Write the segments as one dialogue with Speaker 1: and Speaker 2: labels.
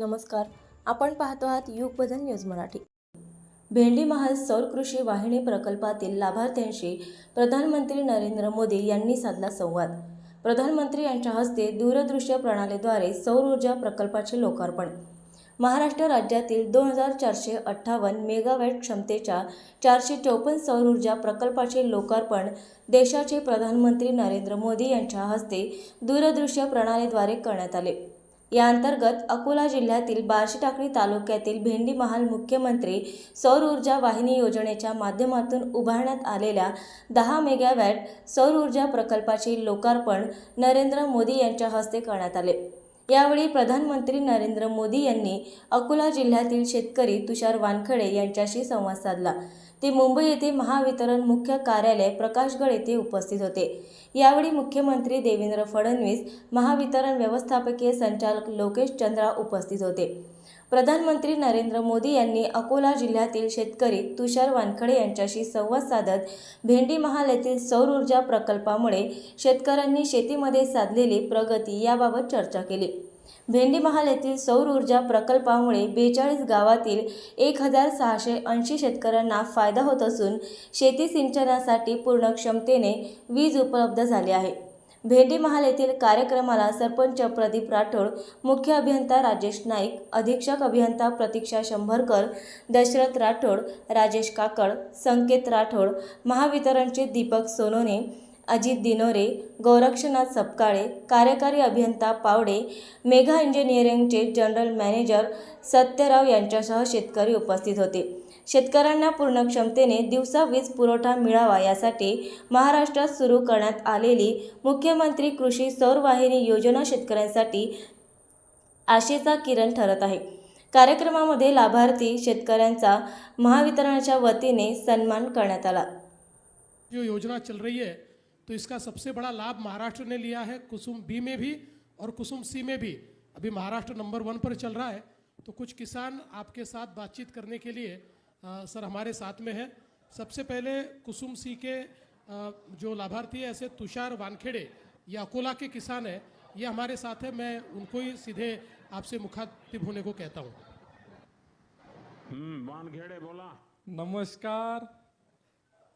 Speaker 1: नमस्कार. आपण पाहतो आहात युग बदल न्यूज मराठी. भेंडी महाल सौर कृषी वाहिनी प्रकल्पातील लाभार्थ्यांशी प्रधानमंत्री नरेंद्र मोदी यांनी साधला संवाद. प्रधानमंत्री यांच्या हस्ते दूरदृश्य प्रणालीद्वारे सौर ऊर्जा प्रकल्पाचे लोकार्पण. महाराष्ट्र राज्यातील दोन हजार चारशे अठ्ठावन्न मेगावॅट क्षमतेच्या चारशे चौपन्न सौर ऊर्जा प्रकल्पाचे लोकार्पण देशाचे प्रधानमंत्री नरेंद्र मोदी यांच्या हस्ते दूरदृश्य प्रणालीद्वारे करण्यात आले. या अंतर्गत अकोला जिल्ह्यातील बार्शी टाकळी तालुक्यातील भेंडी महाल मुख्यमंत्री सौर ऊर्जा वाहिनी योजनेच्या माध्यमातून उभारण्यात आलेल्या दहा मेगावॅट सौर ऊर्जा प्रकल्पाचे लोकार्पण नरेंद्र मोदी यांच्या हस्ते करण्यात आले. यावेळी प्रधानमंत्री नरेंद्र मोदी यांनी अकोला जिल्ह्यातील शेतकरी तुषार वानखडे यांच्याशी संवाद साधला. ते मुंबई येथे महावितरण मुख्य कार्यालय प्रकाशगड येथे उपस्थित होते. यावेळी मुख्यमंत्री देवेंद्र फडणवीस महावितरण व्यवस्थापकीय संचालक लोकेश चंद्रा उपस्थित होते. प्रधानमंत्री नरेंद्र मोदी यांनी अकोला जिल्ह्यातील शेतकरी तुषार वानखडे यांच्याशी संवाद साधत भेंडी महाल येथील सौर ऊर्जा प्रकल्पामुळे शेतकऱ्यांनी शेतीमध्ये साधलेली प्रगती याबाबत चर्चा केली. भेंडी महाल येथील सौर ऊर्जा प्रकल्पामुळे बेचाळीस गावातील एक हजार सहाशे ऐंशी शेतकऱ्यांना फायदा होत असून शेती सिंचनासाठी पूर्ण क्षमतेने वीज उपलब्ध झाली आहे. भेंडी महाल येथील कार्यक्रमाला सरपंच प्रदीप राठोड मुख्य अभियंता राजेश नाईक अधीक्षक अभियंता प्रतीक्षा शंभरकर दशरथ राठोड राजेश काकड संकेत राठोड महावितरणचे दीपक सोनोने अजित दिनोरे गोरक्षनाथ सपकाळे कार्यकारी अभियंता पावडे मेघा इंजिनिअरिंगचे जनरल मॅनेजर सत्यराव यांच्यासह शेतकरी उपस्थित होते. शेतकऱ्यांना पूर्ण क्षमतेने दिवसा वीज पुरवठा मिळावा यासाठी महाराष्ट्रात सुरू करण्यात आलेली मुख्यमंत्री कृषी सौरवाहिनी योजना शेतकऱ्यांसाठी आशेचा किरण ठरत आहे. कार्यक्रमामध्ये लाभार्थी शेतकऱ्यांचा महावितरणाच्या वतीने सन्मान करण्यात आला.
Speaker 2: जो योजना चल रही है तो इसका सबसे बड़ा लाभ महाराष्ट्र ने लिया है कुसुम बी में भी और कुसुम सी में भी। अभी महाराष्ट्र नंबर वन पर चल रहा है तो कुछ किसान आपके साथ बातचीत करने के लिए अ, सर हमारे साथ में है। सबसे पहले कुसुम सी के अ, जो लाभार्थी है ऐसे तुषार वानखेड़े ये अकोला के किसान है। ये हमारे साथ है मैं उनको ही सीधे आपसे मुखातिब होने को कहता हूँ।
Speaker 3: हम्म वानखेड़े बोला।
Speaker 4: नमस्कार।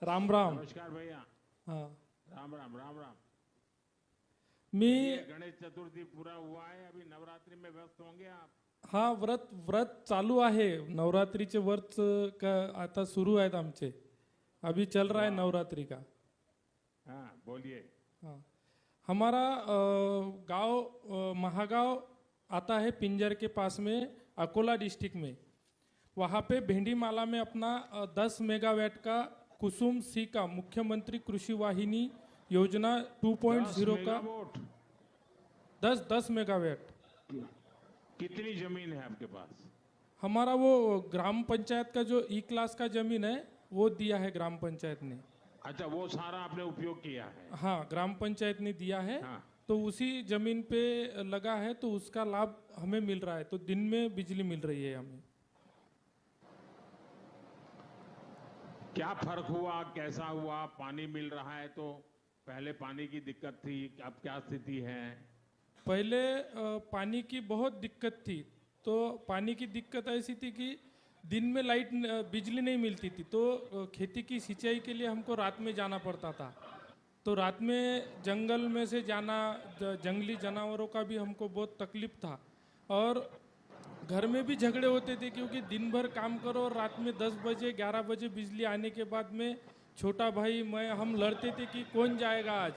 Speaker 4: राम राम।
Speaker 3: नमस्कार भैया।
Speaker 4: हाँ।
Speaker 3: राम राम राम राम।
Speaker 4: मी
Speaker 3: गणेश चतुर्थी पूरा हुआ है अभी नवरात्रि में व्यस्त होंगे आप।
Speaker 4: हा व्रत व्रत चालू आहे. नवरात्रीचे व्रत का आता सुरू आहेत आमचे. अभी चल रहा है नवरात्रि का.
Speaker 3: हाँ बोलिए।
Speaker 4: हाँ. हमारा गांव महागांव आता है पिंजर के पास में अकोला डिस्ट्रिक्ट में. वहाँ पे भेंडी माला में अपना दस मेगावाट का कुसुम सी का मुख्यमंत्री कृषि वाहिनी योजना 2.0 का। दस दस मेगावाट।
Speaker 3: कितनी ज़मीन है आपके पास?
Speaker 4: हमारा वो ग्राम पंचायत का जो ई क्लास का ज़मीन है वो दिया है ग्राम पंचायत ने।
Speaker 3: अच्छा वो सारा आपने उपयोग किया है?
Speaker 4: हाँ ग्राम पंचायत ने दिया है।
Speaker 3: हाँ।
Speaker 4: तो उसी ज़मीन पे लगा है तो उसका लाभ हमें मिल रहा है। तो दिन में बिजली मिल रही है हमें।
Speaker 3: क्या फ़र्क हुआ? कैसा हुआ? पानी मिल रहा है तो पहले पानी की दिक्कत थी, अब क्या स्थिति है?
Speaker 4: पहले पानी की बहुत दिक्कत थी। तो पानी की दिक्कत ऐसी थी कि दिन में लाइट बिजली नहीं मिलती थी। तो खेती की सिंचाई के लिए हमको रात में जाना पड़ता था। तो रात में जंगल में से जाना जंगली जानवरों का भी हमको बहुत तकलीफ़ था। और घर में भी झगड़े होते थे क्योंकि दिन भर काम करो और रात में दस बजे 11 बजे बिजली आने के बाद में छोटा भाई मैं हम लड़ते थे कि कौन जाएगा आज?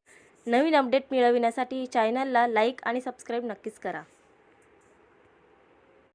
Speaker 1: नवीन अपडेट मिळविण्यासाठी चॅनलला लाईक आणि सबस्क्राईब नक्कीच करा.